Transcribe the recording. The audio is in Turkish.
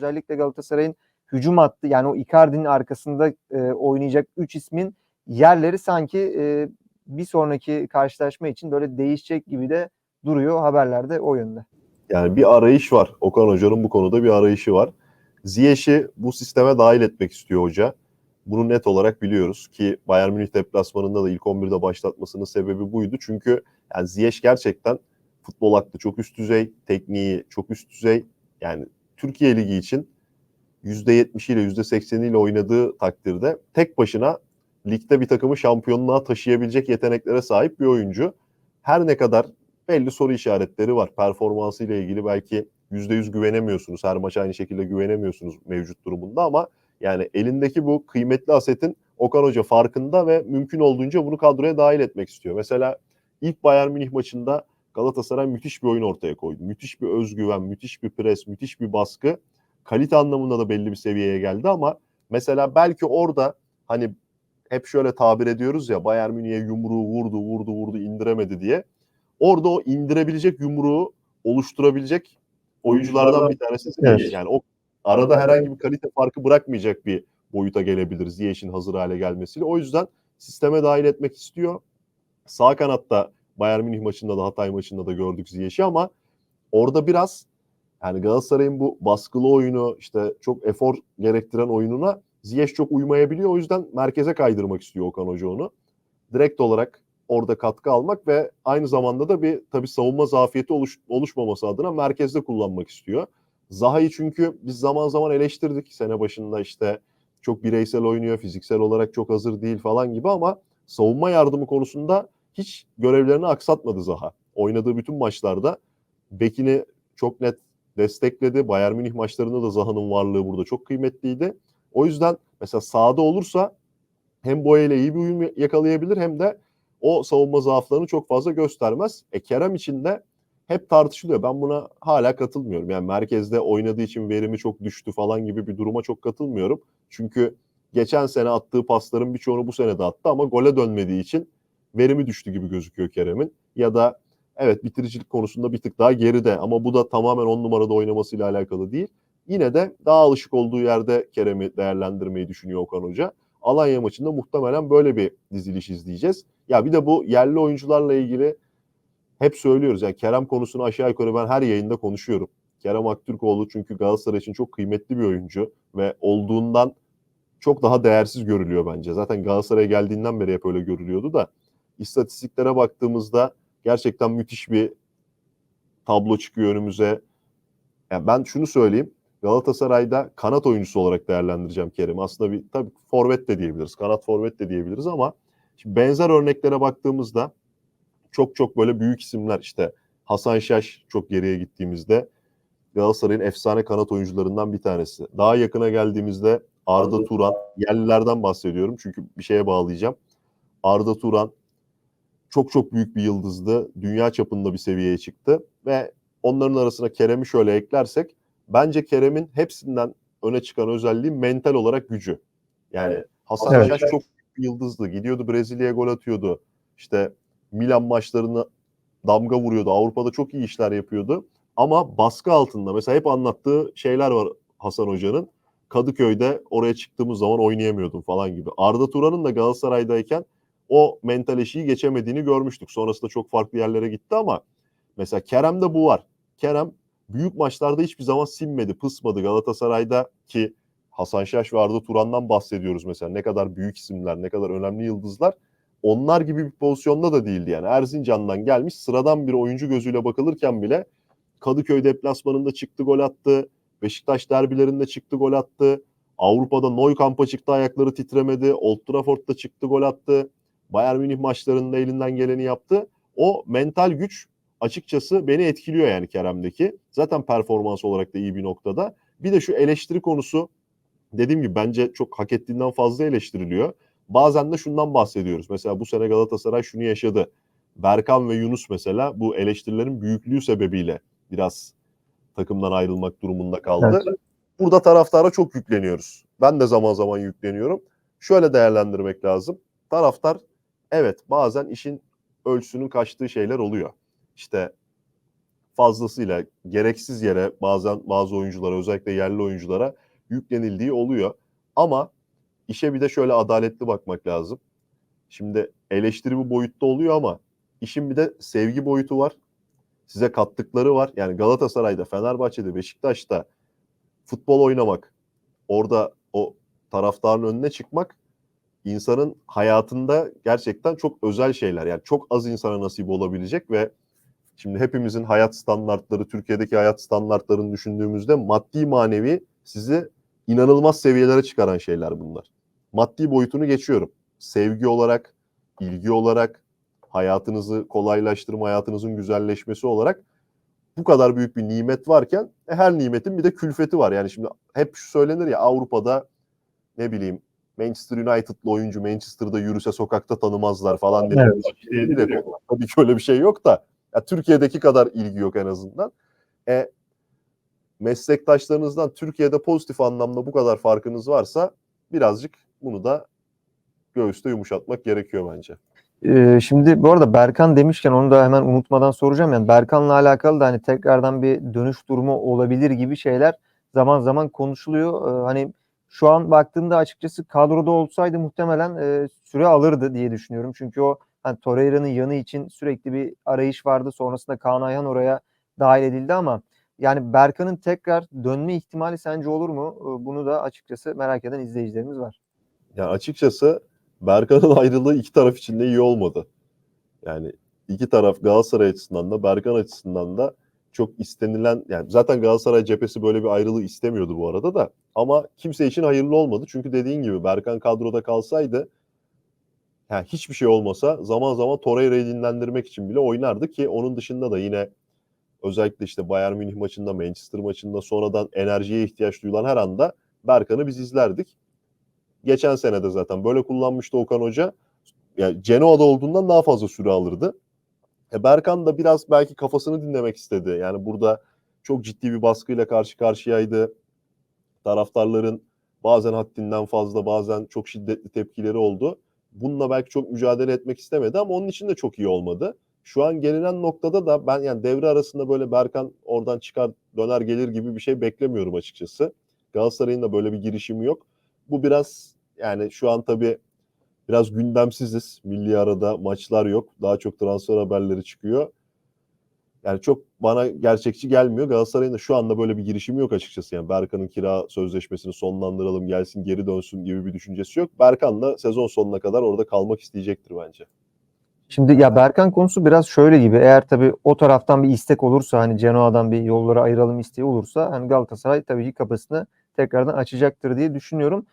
özellikle Galatasaray'ın hücum hattı yani o Icardi'nin arkasında e, oynayacak 3 ismin yerleri sanki e, bir sonraki karşılaşma için böyle değişecek gibi de duruyor haberlerde o yönde. Yani bir arayış var. Okan Hoca'nın bu konuda bir arayışı var. Ziyech'i bu sisteme dahil etmek istiyor hoca. Bunu net olarak biliyoruz ki Bayern Münih deplasmanında da ilk 11'de başlatmasının sebebi buydu. Çünkü yani Ziyech gerçekten futbol aklı çok üst düzey, tekniği çok üst düzey. Yani Türkiye Ligi için %70 ile %80 ile oynadığı takdirde tek başına ligde bir takımı şampiyonluğa taşıyabilecek yeteneklere sahip bir oyuncu. Her ne kadar belli soru işaretleri var. Performansı ile ilgili belki %100 güvenemiyorsunuz. Her maç aynı şekilde güvenemiyorsunuz mevcut durumunda ama yani elindeki bu kıymetli asetin Okan Hoca farkında ve mümkün olduğunca bunu kadroya dahil etmek istiyor. Mesela ilk Bayern Münih maçında Galatasaray müthiş bir oyun ortaya koydu. Müthiş bir özgüven, müthiş bir pres, müthiş bir baskı. Kalite anlamında da belli bir seviyeye geldi ama mesela belki orada hani hep şöyle tabir ediyoruz ya Bayern Münih'e yumruğu vurdu, vurdu, vurdu indiremedi diye. Orada o indirebilecek yumruğu oluşturabilecek oyunculardan bir tanesi. Evet. Yani o arada herhangi bir kalite farkı bırakmayacak bir boyuta gelebilir Ziyech'in hazır hale gelmesiyle. O yüzden sisteme dahil etmek istiyor. Sağ kanatta Bayern Münih maçında da Hatay maçında da gördük Ziyech'i ama orada biraz yani Galatasaray'ın bu baskılı oyunu işte çok efor gerektiren oyununa Ziyech çok uymayabiliyor. O yüzden merkeze kaydırmak istiyor Okan Hoca onu. Direkt olarak orada katkı almak ve aynı zamanda da bir tabii savunma zafiyeti oluş, oluşmaması adına merkezde kullanmak istiyor. Zaha'yı çünkü biz zaman zaman eleştirdik sene başında işte çok bireysel oynuyor, fiziksel olarak çok hazır değil falan gibi ama savunma yardımı konusunda hiç görevlerini aksatmadı Zaha. Oynadığı bütün maçlarda bekini çok net destekledi. Bayern Münih maçlarında da Zaha'nın varlığı burada çok kıymetliydi. O yüzden mesela sahada olursa hem Boya ile iyi bir uyum yakalayabilir hem de o savunma zaaflarını çok fazla göstermez. E Kerem için de hep tartışılıyor. Ben buna hala katılmıyorum. Yani merkezde oynadığı için verimi çok düştü falan gibi bir duruma çok katılmıyorum. Çünkü geçen sene attığı pasların birçoğunu bu sene de attı ama gole dönmediği için verimi düştü gibi gözüküyor Kerem'in. Ya da evet bitiricilik konusunda bir tık daha geride ama bu da tamamen on numarada oynamasıyla alakalı değil. Yine de daha alışık olduğu yerde Kerem'i değerlendirmeyi düşünüyor Okan Hoca. Alanya maçında muhtemelen böyle bir diziliş izleyeceğiz. Ya bir de bu yerli oyuncularla ilgili hep söylüyoruz. Yani Kerem konusunu aşağı yukarı ben her yayında konuşuyorum. Kerem Aktürkoğlu çünkü Galatasaray için çok kıymetli bir oyuncu ve olduğundan çok daha değersiz görülüyor bence. Zaten Galatasaray'a geldiğinden beri hep öyle görülüyordu da istatistiklere baktığımızda gerçekten müthiş bir tablo çıkıyor önümüze. Yani ben şunu söyleyeyim. Galatasaray'da kanat oyuncusu olarak değerlendireceğim Kerem'i. Aslında bir tabii forvet de diyebiliriz. Kanat forvet de diyebiliriz ama şimdi benzer örneklere baktığımızda çok çok böyle büyük isimler işte Hasan Şaş çok geriye gittiğimizde Galatasaray'ın efsane kanat oyuncularından bir tanesi. Daha yakına geldiğimizde Arda Turan, yerlilerden bahsediyorum çünkü bir şeye bağlayacağım. Arda Turan çok çok büyük bir yıldızdı. Dünya çapında bir seviyeye çıktı ve onların arasına Kerem'i şöyle eklersek bence Kerem'in hepsinden öne çıkan özelliği mental olarak gücü. Yani Hasan Evet. Şaş çok büyük bir yıldızdı. Gidiyordu Brezilya'ya gol atıyordu. İşte Milan maçlarını damga vuruyordu. Avrupa'da çok iyi işler yapıyordu. Ama baskı altında mesela hep anlattığı şeyler var Hasan Hoca'nın. Kadıköy'de oraya çıktığımız zaman oynayamıyordum falan gibi. Arda Turan'ın da Galatasaray'dayken o mental eşiği geçemediğini görmüştük. Sonrasında çok farklı yerlere gitti ama mesela Kerem'de bu var. Kerem büyük maçlarda hiçbir zaman sinmedi, pısmadı. Galatasaray'da ki Hasan Şaş ve Arda Turan'dan bahsediyoruz mesela. Ne kadar büyük isimler, ne kadar önemli yıldızlar. Onlar gibi bir pozisyonda da değildi yani. Erzincan'dan gelmiş sıradan bir oyuncu gözüyle bakılırken bile Kadıköy deplasmanında çıktı gol attı. Beşiktaş derbilerinde çıktı gol attı. Avrupa'da Nou Camp'a çıktı ayakları titremedi. Old Trafford'da çıktı gol attı. Bayern Münih maçlarında elinden geleni yaptı. O mental güç açıkçası beni etkiliyor yani Kerem'deki. Zaten performans olarak da iyi bir noktada. Bir de şu eleştiri konusu dediğim gibi bence çok hak ettiğinden fazla eleştiriliyor. Bazen de şundan bahsediyoruz. Mesela bu sene Galatasaray şunu yaşadı. Berkan ve Yunus mesela bu eleştirilerin büyüklüğü sebebiyle biraz takımdan ayrılmak durumunda kaldı. Evet. Burada taraftara çok yükleniyoruz. Ben de zaman zaman yükleniyorum. Şöyle değerlendirmek lazım. Taraftar evet bazen işin ölçüsünün kaçtığı şeyler oluyor. İşte fazlasıyla gereksiz yere bazen bazı oyunculara özellikle yerli oyunculara yüklenildiği oluyor. Ama işe bir de şöyle adaletli bakmak lazım. Şimdi eleştiri bu boyutta oluyor ama işin bir de sevgi boyutu var. Size kattıkları var. Yani Galatasaray'da, Fenerbahçe'de, Beşiktaş'ta futbol oynamak, orada o taraftarın önüne çıkmak insanın hayatında gerçekten çok özel şeyler. Yani çok az insana nasip olabilecek ve şimdi hepimizin hayat standartları, Türkiye'deki hayat standartlarını düşündüğümüzde maddi manevi sizi inanılmaz seviyelere çıkaran şeyler bunlar. Maddi boyutunu geçiyorum. Sevgi olarak, ilgi olarak, hayatınızı kolaylaştırma, hayatınızın güzelleşmesi olarak bu kadar büyük bir nimet varken e, her nimetin bir de külfeti var. Yani şimdi hep şu söylenir ya Avrupa'da ne bileyim Manchester United'lı oyuncu Manchester'da yürüse sokakta tanımazlar falan diye. Evet. Şey değil de, tabii ki öyle bir şey yok da ya Türkiye'deki kadar ilgi yok en azından. E, meslektaşlarınızdan Türkiye'de pozitif anlamda bu kadar farkınız varsa birazcık bunu da göğüste yumuşatmak gerekiyor bence. Ee, şimdi bu arada Berkan demişken onu da hemen unutmadan soracağım. Yani Berkan'la alakalı da hani tekrardan bir dönüş durumu olabilir gibi şeyler zaman zaman konuşuluyor. Ee, hani şu an baktığımda açıkçası kadroda olsaydı muhtemelen e, süre alırdı diye düşünüyorum. Çünkü o hani Torreira'nın yanı için sürekli bir arayış vardı. Sonrasında Kaan Ayhan oraya dahil edildi ama yani Berkan'ın tekrar dönme ihtimali sence olur mu? Ee, Bunu da açıkçası merak eden izleyicilerimiz var. Yani açıkçası Berkan'ın ayrılığı iki taraf için de iyi olmadı. Yani iki taraf Galatasaray açısından da Berkan açısından da çok istenilen yani zaten Galatasaray cephesi böyle bir ayrılığı istemiyordu bu arada da ama kimse için hayırlı olmadı. Çünkü dediğin gibi Berkan kadroda kalsaydı yani hiçbir şey olmasa zaman zaman Torreira'yı dinlendirmek için bile oynardı ki onun dışında da yine özellikle işte Bayern Münih maçında, Manchester maçında sonradan enerjiye ihtiyaç duyulan her anda Berkan'ı biz izlerdik. Geçen sene de zaten böyle kullanmıştı Okan Hoca. Yani Genoa'da olduğundan daha fazla süre alırdı. E Berkan da biraz belki kafasını dinlemek istedi. Yani burada çok ciddi bir baskıyla karşı karşıyaydı. Taraftarların bazen haddinden fazla bazen çok şiddetli tepkileri oldu. Bununla belki çok mücadele etmek istemedi ama onun için de çok iyi olmadı. Şu an gelinen noktada da ben yani devre arasında böyle Berkan oradan çıkar döner gelir gibi bir şey beklemiyorum açıkçası. Galatasaray'ın da böyle bir girişimi yok. Bu biraz yani şu an tabii biraz gündemsiziz. Milli arada maçlar yok. Daha çok transfer haberleri çıkıyor. Yani çok bana gerçekçi gelmiyor. Galatasaray'ın da şu anda böyle bir girişimi yok açıkçası. Yani Berkan'ın kira sözleşmesini sonlandıralım, gelsin geri dönsün gibi bir düşüncesi yok. Berkan da sezon sonuna kadar orada kalmak isteyecektir bence. Şimdi ya Berkan konusu biraz şöyle gibi. Eğer tabii o taraftan bir istek olursa hani Genoa'dan bir yolları ayıralım isteği olursa hani Galatasaray tabii ki kapısını tekrardan açacaktır diye düşünüyorum.